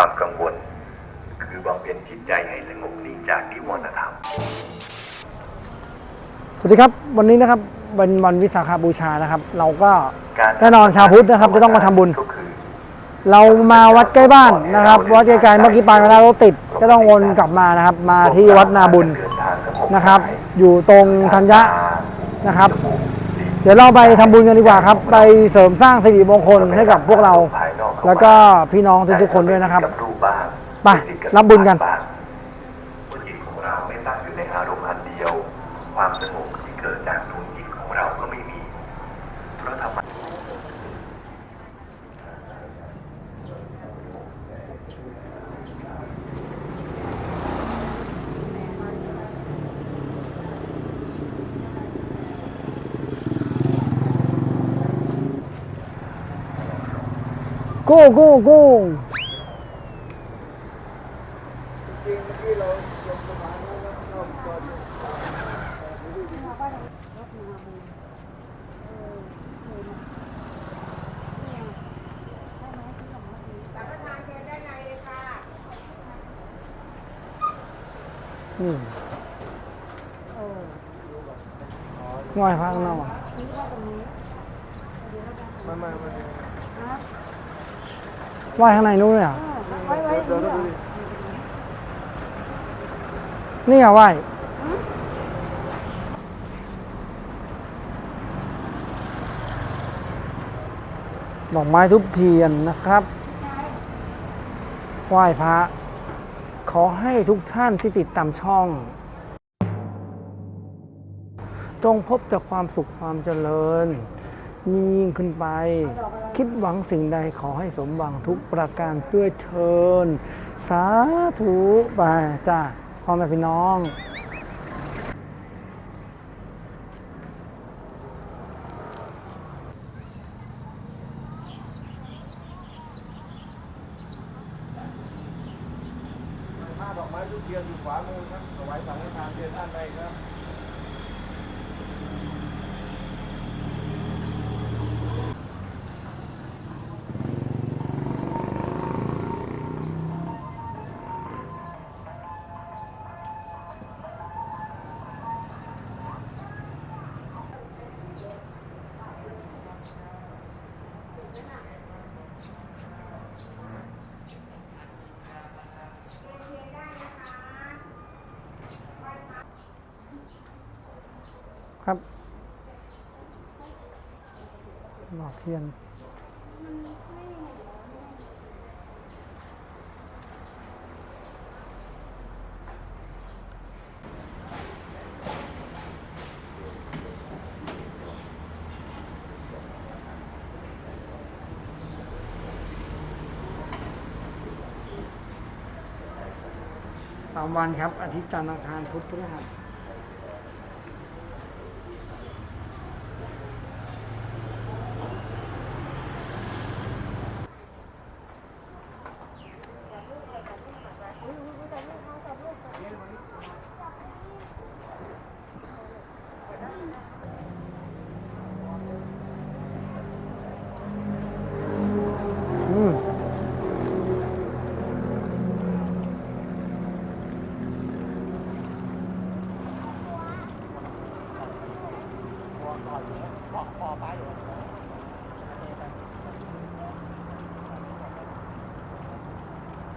ความกังวล คือบำเพ็ญจิตใจให้สงบนิ่งจากนิวรณธรรม สวัสดีครับวันนี้นะครับเป็นวันวิสาขบูชานะครับ เราก็การแน่นอนชาวพุทธนะครับจะต้องมาทำบุญ ก็คือเรามาวัดใกล้บ้านนะครับวัดไกลๆเมื่อกี้ไปมาแล้วรถติดก็ต้องวนกลับมานะครับ มาที่วัดนาบุญเดินทางสงนะครับ อยู่ตรงธัญญะนะครับ เดี๋ยวเราไปทำบุญกันดีกว่าครับ ไปเสริมสร้างสิริมงคลให้กับพวกเรา แล้วก็พี่น้องทุกๆคนด้วยนะครับไปรับบุญกัน เมื่อจิตของเราไม่ตั้งอยู่ในอารมณ์อันเดียว ความสงบที่เกิดจากดวงจิตของเราก็ไม่มี เพราะธรรมะ โก้โก้โก้อืมง่อยพักนอก ไหว้ข้างในนู้นเลยเหรอะไว้ไว้เดี๋ยวนี่ไงไหว้ดอกไม้ทุบเทียนนะครับไหว้พระ ขอให้ทุกท่านที่ติดตามช่อง จงพบแต่ความสุขความเจริญ ยิ่งขึ้นไป คิดหวังสิ่งใดขอให้สมหวังทุกประการด้วยเทินสาธุไปจ้าพ่อแม่พี่น้องผ้าดอกไม้ทุกเทียนอยู่ขวามือครับถวายสังฆทานเทียนด้านในครับ ครับ หลอดเทียนตามวันครับ อาทิตย์จันทร์อังคารพุธพฤหัส อืม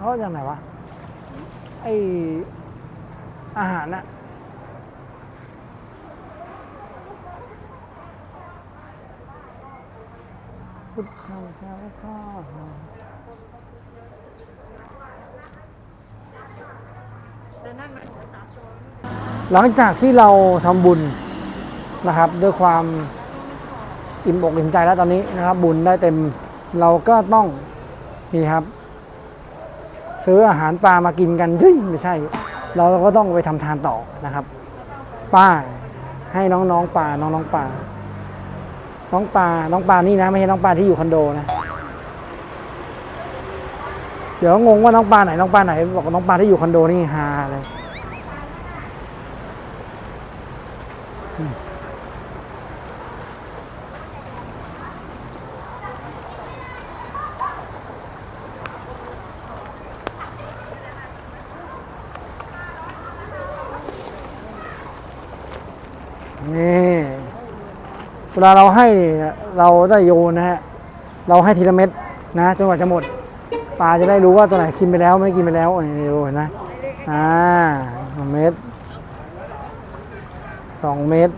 เขาอย่างไหนวะ ไออาหารน่ะพุทธังแค่ข้าหลังจากที่เราทำบุญนะครับ ด้วยความอิ่มอกอิ่มใจแล้วตอนนี้นะครับ บุญได้เต็มเราก็ต้องนี่ครับ ซื้ออาหารปลามากินกันเฮ้ยไม่ใช่ เราก็ต้องไปทำทานต่อนะครับป้าให้น้องๆปลาน้องๆปลาน้องปลาน้องปลานี่นะ ไม่ใช่น้องปลาที่อยู่คอนโดนะเดี๋ยวงงว่าน้องปลาไหนน้องปลาไหนบอกว่าน้องปลาที่อยู่คอนโดนี่ฮาเลย นี่เวลาเราให้เราได้โยนนะฮะเราให้ทีละเม็ดนะจนกว่าจะหมดปลาจะได้รู้ว่าตัวไหนกินไปแล้วไม่กินไปแล้วนี่ดูเห็นไหมอ่าสองเม็ดสองเม็ด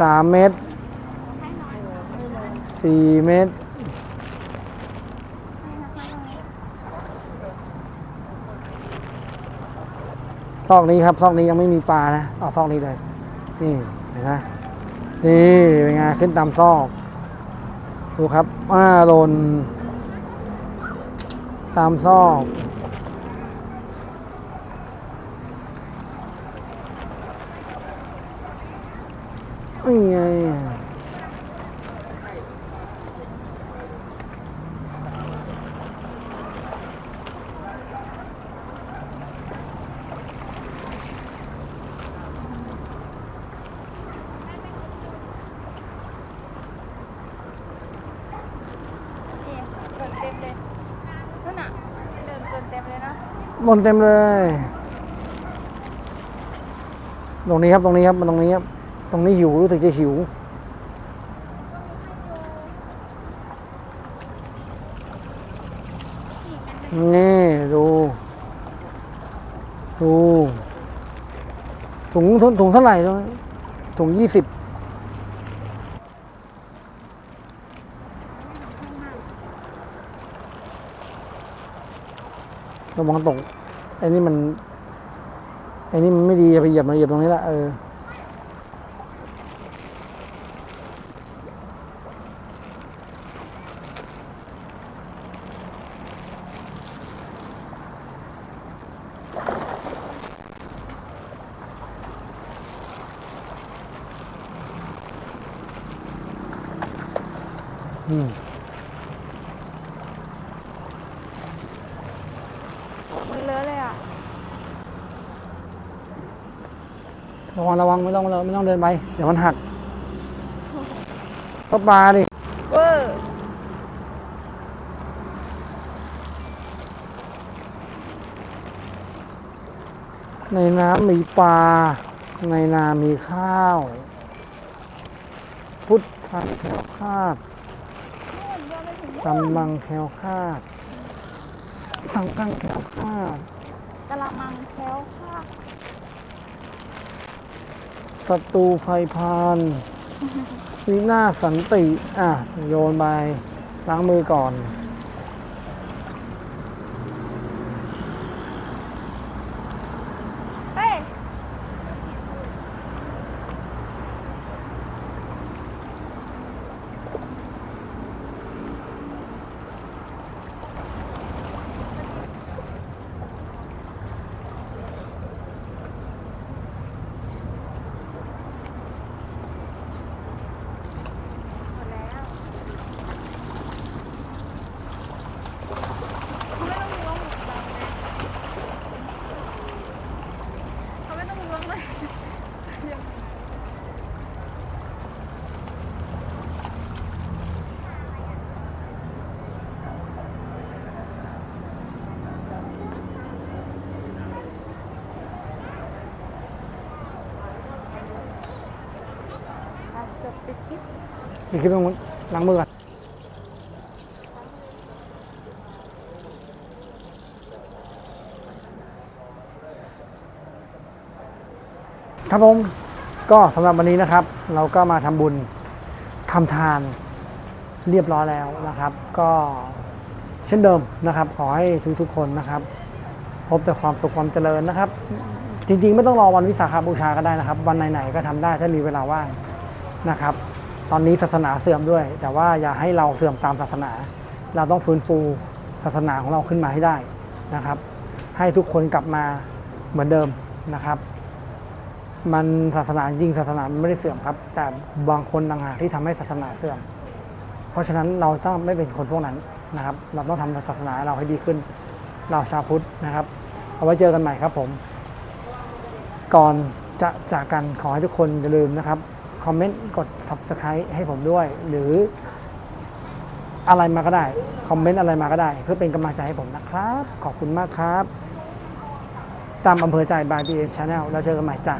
สามเม็ดสี่เม็ด ซอกนี้ครับซอกนี้ยังไม่มีปลานะเอาซอกนี้เลย นี่เห็นไหมนี่เป็นไงขึ้นตามซอก ดูครับอ่าหล่นตามซอกนี่ไงนี่เกินเต็มเลยนั่นน่ะเดินเกินเต็มเลยนะ หล่นเต็มเลย ตรงนี้ครับตรงนี้ครับมันตรงนี้ครับ ตรงนี้หิวรู้สึกจะหิว นี่ดู ดูถุงถุงเท่าไหร่ตรงถุงยี่สิบระวังตก ไอ้นี่มันไอ้นี่มันไม่ดีอย่าไปเหยียบมาเหยียบตรงนี้ละเอออืม มันเลอะเลยอะ ระวังระวังไม่ต้องไม่ต้องเดินไป เดี๋ยวมันหักก็ปลาดิเวอร์ในน้ำมีปลา ในนามีข้าว พุทธะแคล้วคลาดนู่นโยนไปถึงกำลังแคล้วคลาดสังกังแคล้วคลาดกะละมังแคล้วคลาด ศัตรูภัยพานวินาศสันติ อะ โยนไปล้างมือก่อน เฮ้ย หมดแล้วเขาไม่ต้องล้วงหมดเลยเขาไม่ต้องล้วงเลย อะจบไปคลิป นี่คือตรงนู้นล้างมือก่อนครับผมก็สำหรับวันนี้นะครับ เราก็มาทำบุญทำทานเรียบร้อยแล้วนะครับ ก็เช่นเดิมนะครับ ขอให้ทุกๆคนนะครับ พบแต่ความสุขความเจริญนะครับ จริงๆ ไม่ต้องรอวันวิสาขบูชาก็ได้นะครับ วันไหนๆก็ทำได้ถ้ามีเวลาว่างนะครับ ตอนนี้ศาสนาเสื่อมด้วย แต่ว่าอย่าให้เราเสื่อมตามศาสนา เราต้องฟื้นฟูศาสนาของเราขึ้นมาให้ได้นะครับ ให้ทุกคนกลับมาเหมือนเดิมนะครับ มันศาสนาจริงศาสนาไม่ได้เสื่อมครับ แต่บางคนต่างหากที่ทำให้ศาสนาเสื่อม เพราะฉะนั้นเราต้องไม่เป็นคนพวกนั้นนะครับ เราต้องทำศาสนาเราให้ดีขึ้น เราชาวพุทธนะครับ เอาไว้เจอกันใหม่ครับผม ก่อนจะจากกันขอให้ทุกคนอย่าลืมนะครับ คอมเมนต์กด subscribe ให้ผมด้วย หรืออะไรมาก็ได้ คอมเมนต์อะไรมาก็ได้ เพื่อเป็นกำลังใจให้ผมนะครับ ขอบคุณมากครับ ตามอำเภอใจบายบีเอชแนลแล้วเจอกันใหม่จ้า